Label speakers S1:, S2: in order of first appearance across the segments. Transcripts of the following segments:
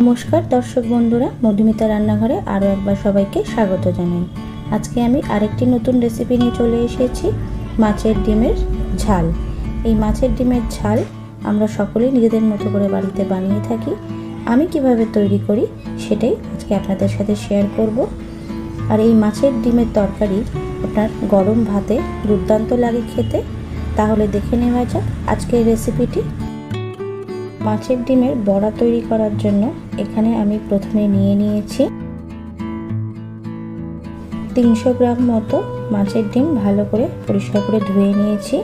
S1: নমস্কার, দর্শক বন্ধুরা, মধুমিতা রান্নাঘরে আরও একবার সবাইকে স্বাগত জানাই। আজকে আমি আরেকটি নতুন রেসিপি নিয়ে চলে এসেছি, মাছের ডিমের ঝাল। এই মাছের ডিমের ঝাল আমরা সকলেই নিজেদের মতো করে বাড়িতে বানিয়ে থাকি। আমি কীভাবে তৈরি করি সেটাই আজকে আপনাদের সাথে শেয়ার করব। আর এই মাছের ডিমের তরকারি আপনার গরম ভাতে দুর্দান্ত লাগে খেতে। তাহলে দেখে নেওয়া যাক আজকের রেসিপিটি মাছের ডিমের বড়া তৈরি করার জন্য এখানে আমি প্রথমে নিয়ে নিয়েছি তিনশো গ্রাম মতো মাছের ডিম ভালো করে পরিষ্কার করে ধুয়ে নিয়েছি।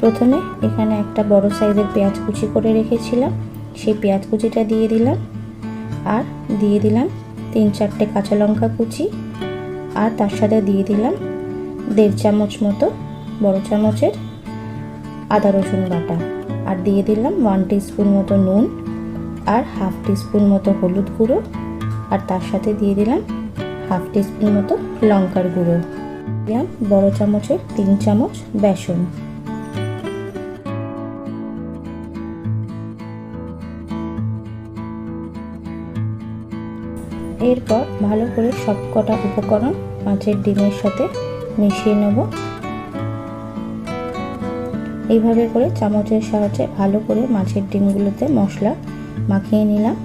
S1: প্রথমে এখানে একটা বড় সাইজের পেঁয়াজ কুচি করে রেখেছিলাম। সেই পেঁয়াজ কুচিটা দিয়ে দিলাম। আর দিয়ে দিলাম তিন চারটে কাঁচা লঙ্কা কুচি। আর তার সাথে দিয়ে দিলাম দেড় চামচ মতো বড় চামচের আদা রসুন বাটা। আর দিয়ে দিলাম ওয়ান স্পুন মতো নুন আর হাফ টিস্পুন মতো হলুদ গুঁড়ো আর তার সাথে দিয়ে দিলাম হাফ টিস্পুন মতো লঙ্কার গুঁড়ো। দিলাম বড় চামচের তিন চামচ বেসন। এরপর ভালো করে সব কটা উপকরণ মাছের ডিমের সাথে মিশিয়ে নেব। এইভাবে করে চামচের সাহায্যে ভালো করে মাছের ডিমগুলোতে মশলা মাখিয়ে নিলাম।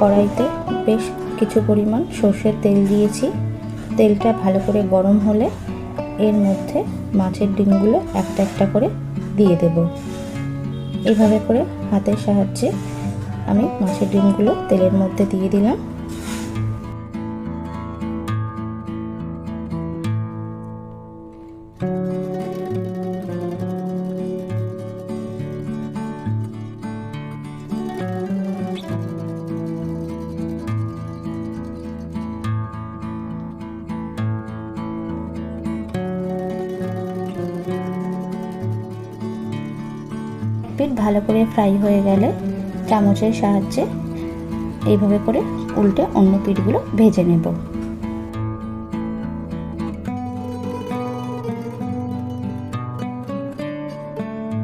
S1: কড়াইতে বেশ কিছু পরিমাণ সর্ষের তেল দিয়েছি। তেলটা ভালো করে গরম হলে এর মধ্যে মাছের ডিমগুলো একটা একটা করে দিয়ে দেব। এভাবে করে হাতের সাহায্যে আমি মাছের ডিমগুলো তেলের মধ্যে দিয়ে দিলাম। ভালো করে ফ্রাই হয়ে গেলে চামচের সাহায্যে এইভাবে করে উল্টে অন্য পিঠগুলো ভেজে নেব।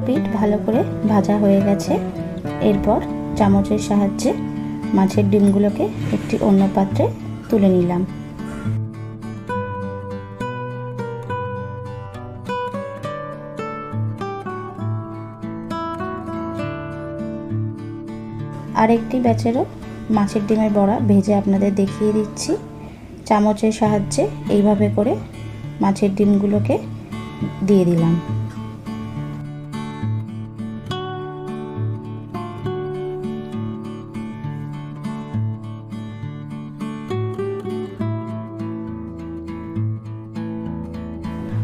S1: পিঠ ভালো করে ভাজা হয়ে গেছে। এরপর চামচের সাহায্যে মাছের ডিমগুলোকে একটি অন্য পাত্রে তুলে নিলাম। আরেকটি ব্যাচেরও মাছের ডিমের বড়া ভেজে আপনাদের দেখিয়ে দিচ্ছি। চামচের সাহায্যে এইভাবে করে মাছের ডিমগুলোকে দিয়ে দিলাম।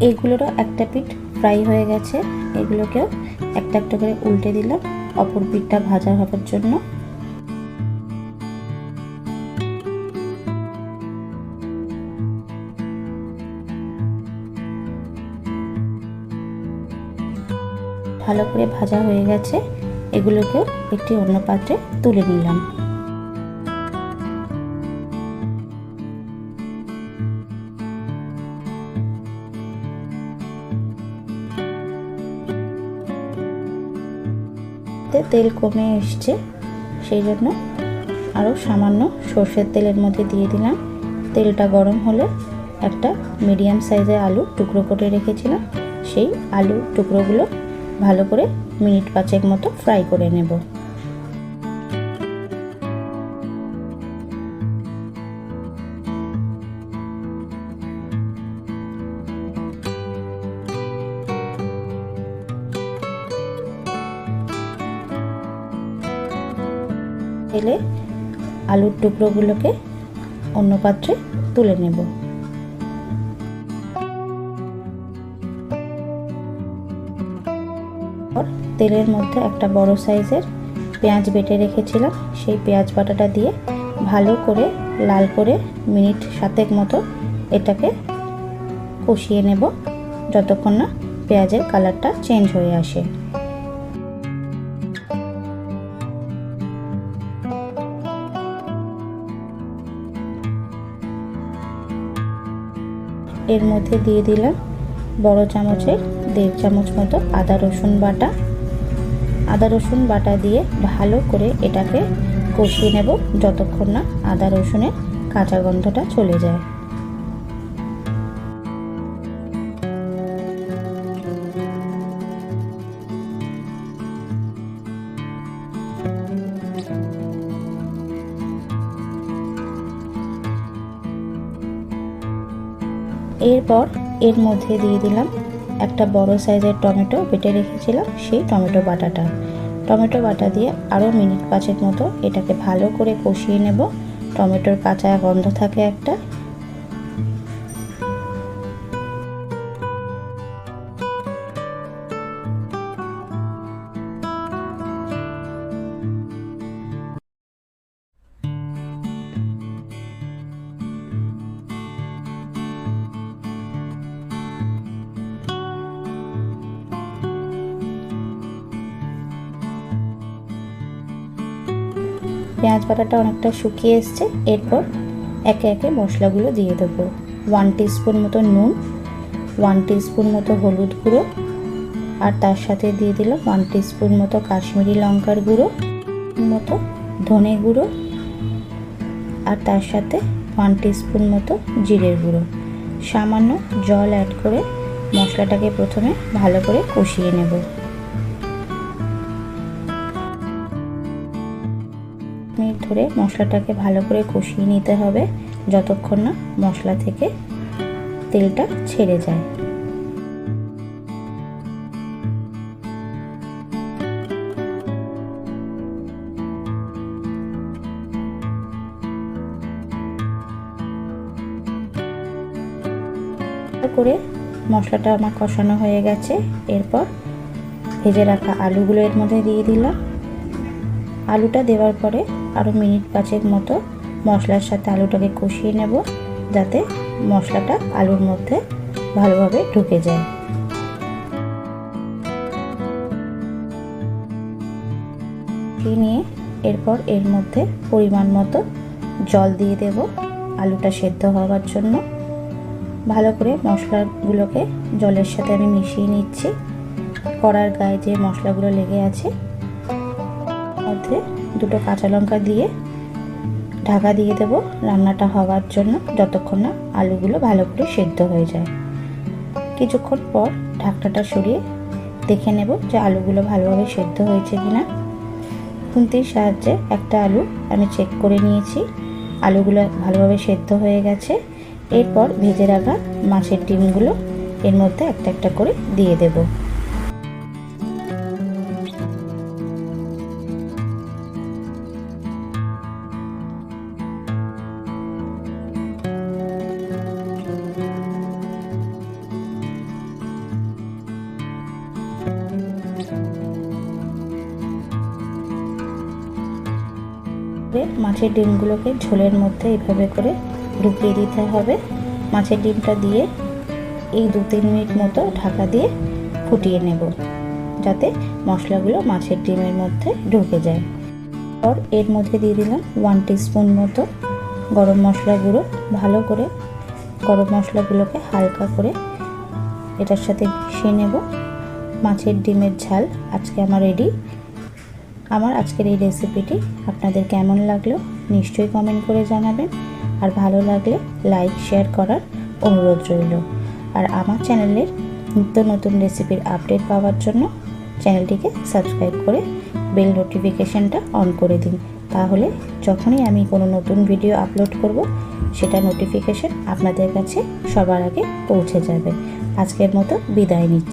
S1: এইগুলোরও একটা পিঠ ফ্রাই হয়ে গেছে। এগুলোকেও একটা একটা করে উল্টে দিলাম। অপর পিঠটা ভাজা হবার জন্য ভালো করে ভাজা হয়ে গেছে। এগুলোকেও একটি অন্য পাত্রে তুলে নিলাম। তেল কমে এসছে, সেই জন্য আরও সামান্য সর্ষের তেলের মধ্যে দিয়ে দিলাম। তেলটা গরম হলে একটা মিডিয়াম সাইজের আলু টুকরো করে রেখেছিলাম। সেই আলু টুকরোগুলো ভালো করে মিনিট পাঁচেক মতো ফ্রাই করে নেব। তেলে আলুর টুকরোগুলোকে অন্য পাত্রে তুলে নেব। তেলের মধ্যে একটা বড় সাইজের পেঁয়াজ বেটে রেখেছিলাম। সেই পেঁয়াজ বাটাটা দিয়ে ভালো করে, লাল করে মিনিট সাতেক মতো এটাকে কষিয়ে নেব, যতক্ষণ না পেঁয়াজের কালারটা চেঞ্জ হয়ে আসে। এর মধ্যে দিয়ে দিলাম বড় চামচের দেড় চামচ মতো আদা রসুন বাটা। আদা রসুন বাটা দিয়ে ভালো করে এটাকে কষিয়ে নেব যতক্ষণ না আদা রসুনের কাঁচা গন্ধটা চলে যায়। এরপর এর মধ্যে দিয়ে দিলাম একটা বড় সাইজের টমেটো বেটে রেখেছিলাম, সেই টমেটো বাটাটা। টমেটো বাটা দিয়ে আরও মিনিট পাঁচের মতো এটাকে ভালো করে কষিয়ে নেব। টমেটোর কাঁচা গন্ধ থাকে একটা। পেঁয়াজ বাটাটা অনেকটা শুকিয়ে এসছে। এরপর একে একে মশলাগুলো দিয়ে দেবো। ওয়ান স্পুন মতো নুন ওয়ান স্পুন মতো হলুদ গুঁড়ো, আর তার সাথে দিয়ে দিলাম ওয়ান স্পুন মতো কাশ্মীরি লঙ্কার গুঁড়ো, মতো ধনে গুঁড়ো, আর তার সাথে ওয়ান স্পুন মতো জিরের গুঁড়ো। সামান্য জল অ্যাড করে মশলাটাকে প্রথমে ভালো করে কষিয়ে নেব। ধরে মশলাটাকে ভালো করে কষিয়ে নিতে হবে যতক্ষণ না মশলা থেকে তেলটা ছেড়ে যায়। করে মশলাটা আমার কষানো হয়ে গেছে। এরপর ভেজে রাখা আলুগুলো এর মধ্যে দিয়ে দিলাম। আলুটা দেওয়ার পরে আরও মিনিট পাঁচেক মতো মশলার সাথে আলুটাকে কষিয়ে নেব, যাতে মশলাটা আলুর মধ্যে ভালোভাবে ঢুকে যায়। নিয়ে এরপর এর মধ্যে পরিমাণ মতো জল দিয়ে দেব আলুটা সেদ্ধ হওয়ার জন্য। ভালো করে মশলাগুলোকে জলের সাথে আমি মিশিয়ে নিচ্ছি। কড়ার গায়ে যে মশলাগুলো লেগে আছে মধ্যে দুটো কাঁচা লঙ্কা দিয়ে ঢাকা দিয়ে দেব রান্নাটা হওয়ার জন্য যতক্ষণ না আলুগুলো ভালো করে সেদ্ধ হয়ে যায়। কিছুক্ষণ পর ঢাকনাটা সরিয়ে দেখে নেব যে আলুগুলো ভালোভাবে সেদ্ধ হয়েছে কিনা। খুন্তির সাহায্যে একটা আলু আমি চেক করে নিয়েছি, আলুগুলো ভালোভাবে সেদ্ধ হয়ে গেছে। এরপর ভেজে রাখা মাছের ডিমগুলো এর মধ্যে একটা একটা করে দিয়ে দেবো। মাছের ডিমগুলোকে ঝোলের মধ্যে এভাবে করে ঢুকিয়ে দিতে হবে। মাছের ডিমটা দিয়ে এই দু তিন মিনিট মতো ঢাকা দিয়ে ফুটিয়ে নেব, যাতে মশলাগুলো মাছের ডিমের মধ্যে ঢুকে যায়। পর এর মধ্যে দিয়ে দিলাম ওয়ান স্পুন মতো গরম মশলা গুঁড়ো। ভালো করে গরম মশলাগুলোকে হালকা করে এটার সাথে মিশিয়ে নেব। মাছের ডিমের ঝাল আজকে আমার রেডি আমার আজকের এই রেসিপিটি আপনাদের কেমন লাগল নিশ্চয়ই কমেন্ট করে জানাবেন। আর ভালো লাগলে লাইক শেয়ার করার অনুরোধ রইল। আর আমার চ্যানেলের নিত্য নতুন রেসিপির আপডেট পাওয়ার জন্য চ্যানেলটিকে সাবস্ক্রাইব করে বেল নোটিফিকেশানটা অন করে দিন। তাহলে যখনই আমি কোনো নতুন ভিডিও আপলোড করব, সেটা নোটিফিকেশান আপনাদের কাছে সবার আগে পৌঁছে যাবে। আজকের মতো বিদায় নিচ্ছি।